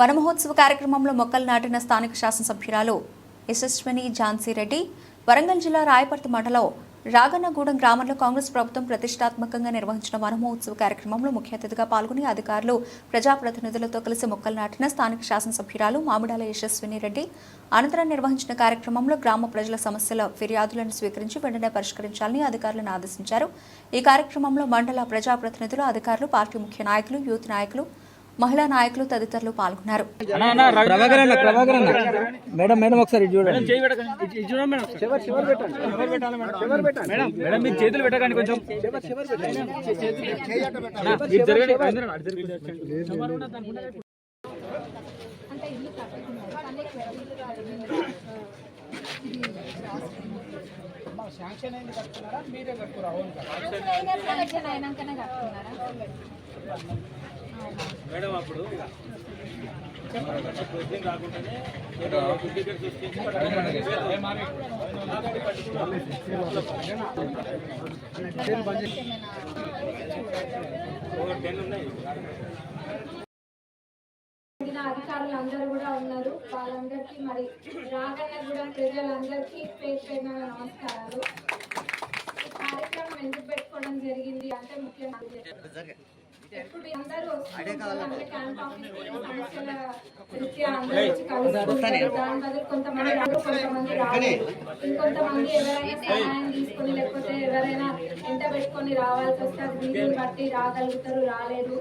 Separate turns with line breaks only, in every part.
వనమహోత్సవ కార్యక్రమంలో మొక్కలు నాటిన స్థానిక శాసనసభ్యురాలు యశస్విని ఝాన్సీ రెడ్డి వరంగల్ జిల్లా రాయపర్తి మండలం రాగన్నగూడెం గ్రామంలో కాంగ్రెస్ ప్రభుత్వం ప్రతిష్టాత్మకంగా నిర్వహించిన వనమహోత్సవ కార్యక్రమంలో ముఖ్య అతిథిగా పాల్గొని అధికారులు ప్రజాప్రతినిధులతో కలిసి మొక్కలు నాటిన స్థానిక శాసనసభ్యురాలు మామిడాల యశస్విని రెడ్డి అనంతరం నిర్వహించిన కార్యక్రమంలో గ్రామ ప్రజల సమస్యల ఫిర్యాదులను స్వీకరించి వెంటనే పరిష్కరించాలని అధికారులను ఆదేశించారు. ఈ కార్యక్రమంలో మండల ప్రజాప్రతినిధులు అధికారులు పార్టీ ముఖ్య నాయకులు యూత్ నాయకులు మహిళా నాయకులు తదితరులు పాల్గొన్నారు.
ప్రభాకర్ అన్న ప్రభాకర్ అన్న. మేడం మేడం ఒకసారి ఇటు చూడండి.
చేయి పెట్టకండి ఇటు- ఇటు చూడండి మేడం చివరి చివరి పెట్టండి. చివరి పెట్టాలి మేడం. మేడం మేడం మీరు చేతులు పెట్టకండి కొంచెం. అటు జరగండి. మేడం అప్పుడు టెన్ ఉన్నాయి.
అధికారులు అందరూ కూడా ఉన్నారు. వాళ్ళందరికీ మరి రాగన్న కూడా ప్రజలందరికీ పేరు పేరున నమస్కారాలు. ఈ కార్యక్రమం ఎందుకు పెట్టుకోవడం జరిగింది అంటే ముఖ్యంగా ఇప్పుడు అందరూ వస్తున్నారు, అంటే క్యాంప్ ఆఫీస్కి సమస్యల రీత్యా అందరూ వచ్చి కలుసుకుంటారు. దాని బదులు కొంతమంది కొంతమంది రాలేదు ఇంకొంతమంది ఎవరైనా సహాయం తీసుకొని లేకపోతే ఎవరైనా ఎంత పెట్టుకొని రావాల్సి వస్తే అది వీలుని బట్టి రాగలుగుతారు రాలేదు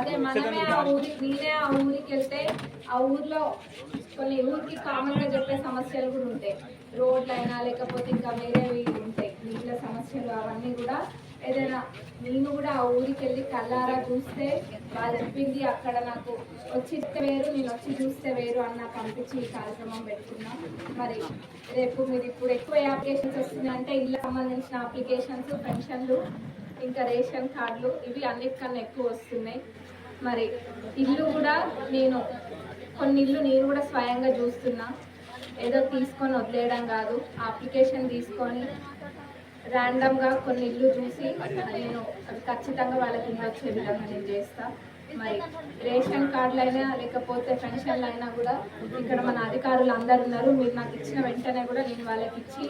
అదే మనమే ఆ ఊరికి నేనే ఆ ఊరికి వెళ్తే ఆ ఊర్లో కొన్ని ఊరికి కామన్గా చెప్పే సమస్యలు కూడా ఉంటాయి. రోడ్లు అయినా లేకపోతే ఇంకా వేరేవి ఉంటాయి. నీళ్ళ సమస్యలు అవన్నీ కూడా ఏదైనా నేను కూడా ఆ ఊరికి వెళ్ళి కల్లారా చూస్తే వాళ్ళు చెప్పింది అక్కడ నాకు వచ్చి వేరు నేను వచ్చి చూస్తే వేరు అన్న పంపించి ఈ కార్యక్రమం పెట్టుకున్నాం. మరి రేపు మీరు ఇప్పుడు ఎక్కువ అప్లికేషన్స్ వస్తున్నాయంటే ఇళ్ళకి సంబంధించిన అప్లికేషన్స్ పెన్షన్లు ఇంకా రేషన్ కార్డులు ఇవి అన్నిటికన్నా ఎక్కువ వస్తున్నాయి. మరి ఇల్లు కూడా నేను కొన్ని ఇల్లు నేను కూడా స్వయంగా చూస్తున్నా. ఏదో తీసుకొని వదిలేయడం కాదు అప్లికేషన్ తీసుకొని ర్యాండమ్గా కొన్ని ఇల్లు చూసి నేను అది ఖచ్చితంగా వాళ్ళకి ఇల్లు వచ్చే విధంగా నేను చేస్తా. మరి రేషన్ కార్డులు అయినా లేకపోతే పెన్షన్లు అయినా కూడా ఇక్కడ మన అధికారులు అందరు ఉన్నారు. మీరు నాకు ఇచ్చిన వెంటనే కూడా నేను వాళ్ళకి ఇచ్చి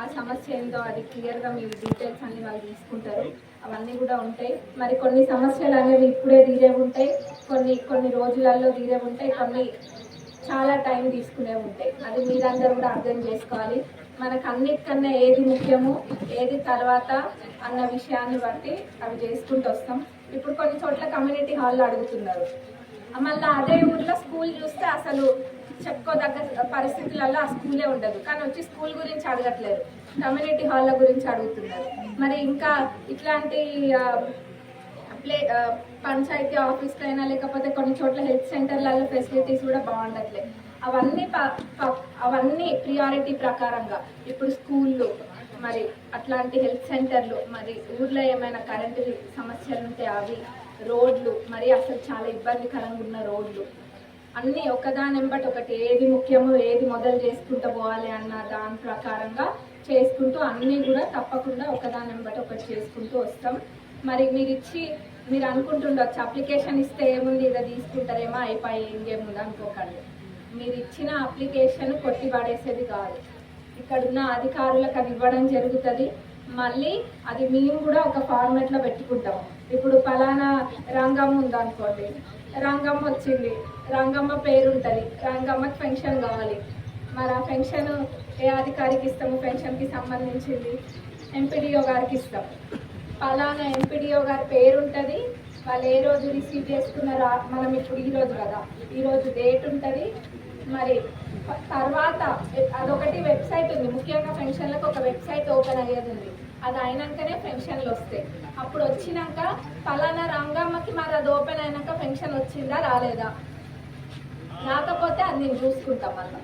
ఆ సమస్య ఏందో అది క్లియర్గా మీ డీటెయిల్స్ అన్ని వాళ్ళు తీసుకుంటారు. అవన్నీ కూడా ఉంటాయి. మరి కొన్ని సమస్యలు అనేవి ఇప్పుడే తీరే ఉంటాయి. కొన్ని కొన్ని రోజులలో తీరే ఉంటాయి. కొన్ని చాలా టైం తీసుకునే ఉంటాయి. అది మీరందరూ కూడా అర్థం చేసుకోవాలి. మనకు అన్నిటికన్నా ఏది ముఖ్యము ఏది తర్వాత అన్న విషయాన్ని బట్టి అవి చేసుకుంటూ వస్తాం. ఇప్పుడు కొన్ని చోట్ల కమ్యూనిటీ హాల్లో అడుగుతున్నారు. మళ్ళీ అదే ఊర్లో స్కూల్ చూస్తే అసలు చెప్పుకోదగ్గ పరిస్థితులలో ఆ స్కూలే ఉండదు. కానీ వచ్చి స్కూల్ గురించి అడగట్లేదు. కమ్యూనిటీ హాల్ల గురించి అడుగుతున్నారు. మరి ఇంకా ఇట్లాంటి ప్లే పంచాయతీ ఆఫీస్లో అయినా లేకపోతే కొన్ని చోట్ల హెల్త్ సెంటర్లలో ఫెసిలిటీస్ కూడా బాగుండట్లేదు అవన్నీ ప- ప- అవన్నీ ప్రియారిటీ ప్రకారంగా. ఇప్పుడు స్కూళ్ళు మరి అట్లాంటి హెల్త్ సెంటర్లు మరి ఊర్లో ఏమైనా కరెంటు సమస్యలు ఉంటే అవి రోడ్లు మరి అసలు చాలా ఇబ్బందికరంగా ఉన్న రోడ్లు. అన్నీ ఒకదాని వెంబటి ఒకటి ఏది ముఖ్యమో ఏది మొదలు చేసుకుంటూ పోవాలి అన్న దాని ప్రకారంగా చేసుకుంటూ అన్నీ కూడా తప్పకుండా ఒకదాని వెంబటి ఒకటి చేసుకుంటూ వస్తాం. మరి మీరు ఇచ్చి మీరు అనుకుంటుండొచ్చు అప్లికేషన్ ఇస్తే ఏముంది ఇదో తీసుకుంటారేమో అయిపోయి ఇంకేముంది అనుకోకండి. మీరు ఇచ్చిన అప్లికేషన్ కొట్టి పడేసేది కాదు. ఇక్కడున్న అధికారులకు అది ఇవ్వడం జరుగుతుంది. మళ్ళీ అది మేము కూడా ఒక ఫార్మాట్లో పెట్టుకుంటాం. ఇప్పుడు ఫలానా రంగం ఉందనుకోండి. రంగమ్మ వచ్చింది. రంగమ్మ పేరు ఉంటుంది రంగమ్మకి పెన్షన్ కావాలి. మరి ఆ పెన్షన్ ఏ అధికారికి ఇస్తాము పెన్షన్కి సంబంధించింది ఎంపీడీఓ గారికి ఇస్తాం. ఫలానా ఎంపీడీఓ గారి పేరు ఉంటుంది వాళ్ళు ఏ రోజు రిసీవ్ చేసుకున్నారో మనం ఇప్పుడు ఈరోజు కదా. ఈరోజు డేట్ ఉంటుంది. మరి తర్వాత అదొకటి వెబ్సైట్ ఉంది. ముఖ్యంగా పెన్షన్లకు ఒక వెబ్సైట్ ఓపెన్ అయ్యేది ఉంది. అది అయినాకనే పెన్షన్లు వస్తాయి. అప్పుడు వచ్చినాక ఫలానా రంగమ్మకి మరి అది ఓపెన్ అయినాక పెన్షన్ వచ్చిందా రాలేదా? రాకపోతే అది నేను చూసుకుంటాం మళ్ళీ.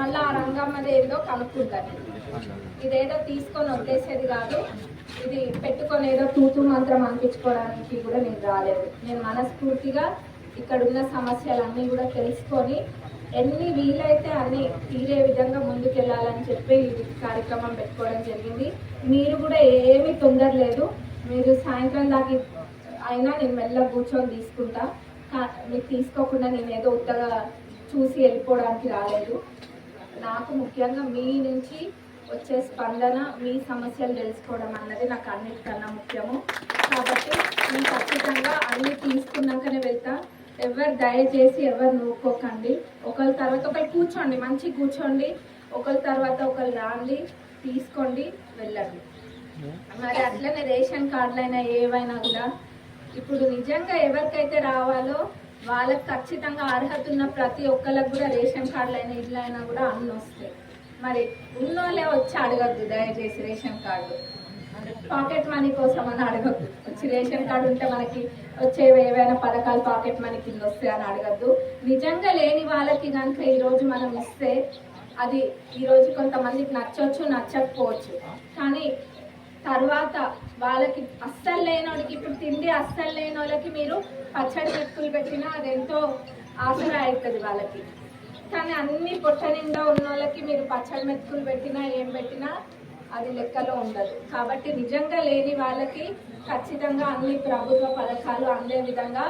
మళ్ళీ ఆ రంగమ్మది ఏదో కనుక్కుంటాను ఇదేదో తీసుకొని వదిలేసేది కాదు. ఇది పెట్టుకొని ఏదో తూతూ మంత్రం అనిపించుకోవడానికి కూడా నేను రాలేదు. నేను మనస్ఫూర్తిగా ఇక్కడ ఉన్న సమస్యలన్నీ కూడా తెలుసుకొని ఎన్ని వీలైతే అన్ని తీరే విధంగా ముందుకెళ్ళాలని చెప్పి ఈ కార్యక్రమం పెట్టుకోవడం జరిగింది. మీరు కూడా ఏమీ తొందర లేదు. మీరు సాయంత్రం దాకా అయినా నేను మెల్ల కూర్చొని తీసుకుంటా. కా- మీకు తీసుకోకుండా నేను ఏదో ఉత్తగా చూసి వెళ్ళిపోవడానికి రాలేదు. నాకు ముఖ్యంగా మీ నుంచి వచ్చే స్పందన మీ సమస్యలు తెలుసుకోవడం అన్నది నాకు అన్నిటికన్నా ముఖ్యము. కాబట్టి నేను ఖచ్చితంగా అన్ని తీసుకున్నాకనే వెళ్తా. ఎవరు దయచేసి ఎవరు నూక్కోకండి. ఒకరి తర్వాత ఒకరు కూర్చోండి మంచి కూర్చోండి. ఒకరి తర్వాత ఒకరు రాండి తీసుకోండి వెళ్ళండి. మరి అట్లనే రేషన్ కార్డులైనా ఏవైనా కూడా ఇప్పుడు నిజంగా ఎవరికైతే రావాలో వాళ్ళకి ఖచ్చితంగా అర్హత ఉన్న ప్రతి ఒక్కరికి కూడా రేషన్ కార్డులు అయినా అయినా కూడా అన్ని వస్తాయి. మరి ఉన్నోళ్ళే వచ్చి అడగద్దు దయచేసి రేషన్ కార్డు. పాకెట్ మనీ కోసం అని అడగద్దు. రేషన్ కార్డు ఉంటే మనకి వచ్చే ఏవైనా పథకాలు పాకెట్ మనకి కింద వస్తాయి అని అడగద్దు. నిజంగా లేని వాళ్ళకి కనుక ఈరోజు మనం ఇస్తే అది ఈరోజు కొంతమందికి నచ్చవచ్చు నచ్చకపోవచ్చు. కానీ తర్వాత వాళ్ళకి అస్సలు లేనోడికి ఇప్పుడు తిండి అస్సలు లేని వాళ్ళకి మీరు పచ్చడి మెతుకులు పెట్టినా అది ఎంతో ఆసరా అవుతుంది వాళ్ళకి. కానీ అన్ని పొట్ట నిండా ఉన్న వాళ్ళకి మీరు పచ్చడి మెతుకులు పెట్టినా ఏం పెట్టినా అది లెక్కలో ఉండదు. కాబట్టి నిజంగా లేని వాళ్ళకి ఖచ్చితంగా అన్ని ప్రభుత్వ పథకాలు అందే విధంగా